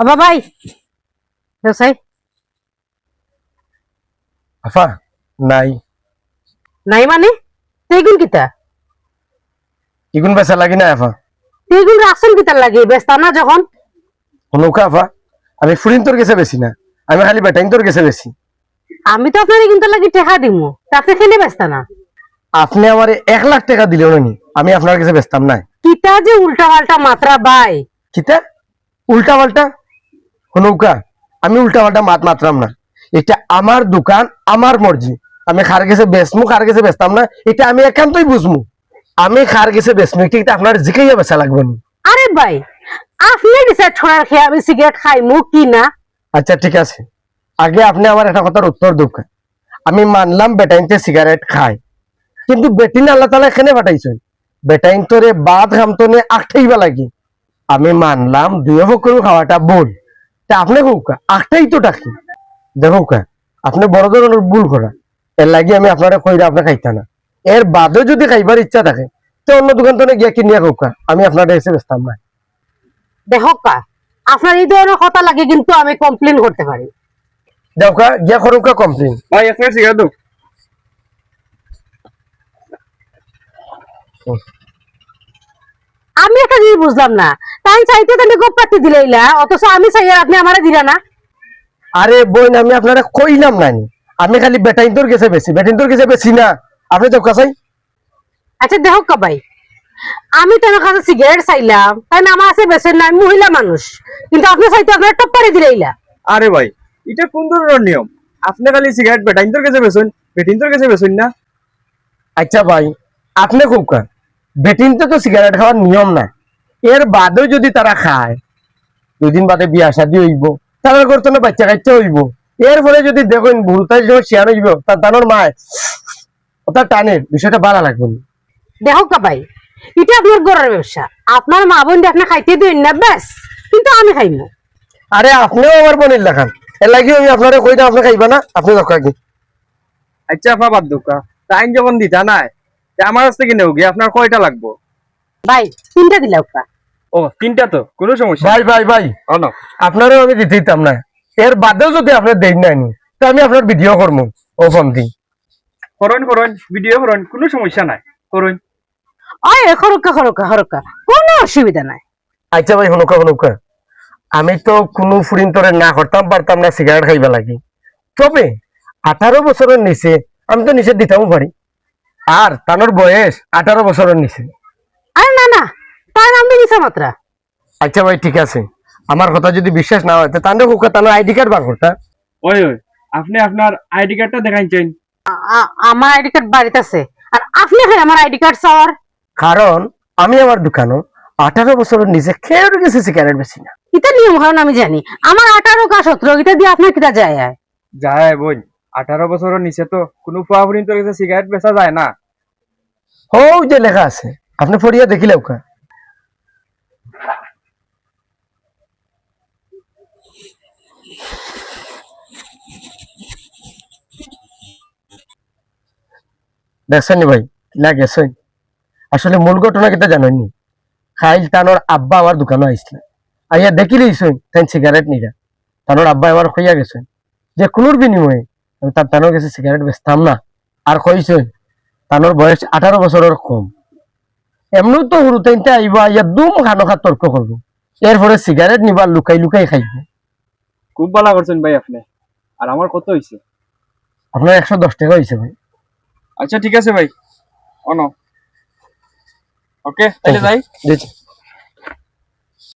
আবা ভাই। দেউসাই আফা নাই। নাই মানে? তেগুন কিতা? ইগুন বেচা লাগি না আফা। তেগুন রাখছেন কিতার লাগে? ব্যস্ত না যখন? নৌকা আফা। আমি ফুরিন তোর গেছে বেশি না। আমি খালি বেটাইন তোর গেছে বেশি আমি তো আপনার কিন্তু লাগি টেকা দিমু। তা আপনি খেলে ব্যস্ত না? আপনি আমার এক লাখ টাকা দিলেও নি। আমি আপনার কাছে বেচতাম না কিতা যে উল্টা পাল্টা মাত্রা বাই কিতা? উল্টা পাল্টা নৌকা আমি উল্টা পাল্টা মাত মাত্রাম না। এটা আমার দোকান আমার মর্জি। আমি খার গেছে বেচমু খার গেছে বেচতাম না এটা আমি একান্তই বুঝমু। আমি খার গেছে বেচমু এটা আপনার জিকাইয়া বেচা লাগবে না। আরে ভাই আপনি ডিসাইড করার খেয়ে আমি সিগারেট খাইমু কি না? আচ্ছা ঠিক আছে। আগে আপনি আমার একটা কথার উত্তর দুঃখ আমি মানলাম বেটাইনতে সিগারেট খায়। কিন্তু বেটিন আল্লাহ তালা এখানে পাঠাইছেন। বেটাইন তোরে বাদ খামতো নে আখটাইবা লাগি। আমি মানলাম দুই বকর খাওয়াটা ভুল। তা আপনি হোকা আখটাই তো ডাকি। দেখো কা আপনি বড় ধরনের ভুল করা। এর লাগি আমি আপনারা কইরা আপনি খাইতা না। এর বাদেও যদি খাইবার ইচ্ছা থাকে তো অন্য দোকান তো গিয়া কিনিয়া হোকা আমি আপনারা এসে বেচতাম না। দেখো কা আপনার এই ধরনের কথা লাগে কিন্তু আমি কমপ্লেন করতে পারি। দেখো গিয়া করুকা কমপ্লেন ভাই প্লেট সিগারেট আমি একটা জিনিস বুঝলাম না তাই চাইতে তাহলে গোপ পাতি দিলাইলা অথচ আমি চাই আপনি আমারে দিলা না। আরে বোন আমি আপনারা কইলাম নানি আমি খালি বেটাইন তোর গেছে বেশি বেটাইন তোর গেছে বেশি না। আপনি তো কাছাই আচ্ছা দেখো কা ভাই আমি তোমার কাছে সিগারেট চাইলাম। তাই না আমার আছে বেছেন না আমি মহিলা মানুষ। কিন্তু আপনি চাইতে আপনার টপ পারে দিলাইলা আরে ভাই এটা কোন ধরনের নিয়ম? আপনি খালি সিগারেট বেটাইন তোর কাছে বেসুন বেটিন তোর কাছে বেসুন না। আচ্ছা ভাই আপনি খুব কান বেটিন তো তো সিগারেট খাওয়ার নিয়ম না। এর বাদেও যদি তারা খায় দুদিন বাদে বিয়া শাদি হইব তারা করতো না বাচ্চা কাচ্চা হইব। এর ফলে যদি দেখুন ভুলতাই যখন শিয়ান হইব তার তানোর মায় ওটা টানের বিষয়টা ভালো লাগবে না। দেখো কা ভাই এটা আপনার গড়ের ব্যবসা। আপনার মা বোন আপনি খাইতে দিন না ব্যাস কিন্তু আমি খাইমু। আরে আপনিও আমার বোনের লেখান এর লাগি আমি আপনারা কই না আপনি খাইবা না আপনি দরকার কি আচ্ছা বাদ দোকা টাইম যখন দিতা নাই আমার কাছ থেকে নেও গিয়ে আপনার কয়টা লাগবো? ভাই তিনটা দিলা ওকা ও তিনটা তো কোনো সমস্যা ভাই ভাই ভাই। ও না আপনারও আমি দিতে দিতাম না। এর বাদেও যদি আপনার দেন নাই নি, তো আমি আপনার ভিডিও করব ও ফোন করুন করুন ভিডিও করুন কোনো সমস্যা নাই করুন। ওই খরকা খরকা খরকা কোনো অসুবিধা নাই। আচ্ছা ভাই হনুকা হনুকা আমি তো কোনো ফুরিন তোরে না করতাম পারতাম না সিগারেট খাইবা লাগি। তবে আঠারো বছরের নিচে আমি তো নিচে দিতামও পারি আর তানোর বয়স আঠারো বছরের নিচে। আরে না না তার নাম দিয়েছে মাত্রা। আচ্ছা ভাই ঠিক আছে। আমার কথা যদি বিশ্বাস না হয় তাহলে আইডি কার্ড বার করতা ওই ওই আপনি আপনার আইডি কার্ডটা দেখাইছেন। আ- আ- আমার আইডি কার্ড বাড়িতে আছে। আর আপনি এখানে আমার আইডি কার্ড চাওয়ার? কারণ আমি আমার দোকানও আঠারো বছরের নিচে খেয়ে গেছে সিগারেট বেশি না এটা নিয়ম কারণ আমি জানি। আমার আঠারো কা সতেরো এটা দিয়ে আপনার কিটা যায়? যায় বোন আঠারো বছরের নিচে তো কোনো ফুয়া ফুরিন তোর কাছে সিগারেট বেচা যায় না। হো যে লেখা আছে। আপনি পড়িয়া দেখিলে ওকা দেখছেন ভাই? কিলা গেছেন আসলে মূল ঘটনা কিটা জানেননি? খাইল তানোর আব্বা আমার দোকানে আইসলে। আইয়া দেখি লইছেন তাই সিগারেট নিরা তানোর আব্বা আমার কইয়া গেছেন যে কোনোর বিনিময়ে আমি তার তানোর কাছে সিগারেট বেচতাম না। আর কইছেন তানোর বয়স আঠারো বছরের কম। এমনিও তো সরু তাইতে আইবা ইয়া দুম খানো খা তর্ক করব। এরপরে সিগারেট নিবা লুকাই লুকাই খাইব। খুব ভালো করছেন ভাই আপনি। আর আমার কত হয়েছে আপনার একশো দশ টাকা হয়েছে ভাই। আচ্ছা ঠিক আছে ভাই। অন। ওকে তাহলে যাই।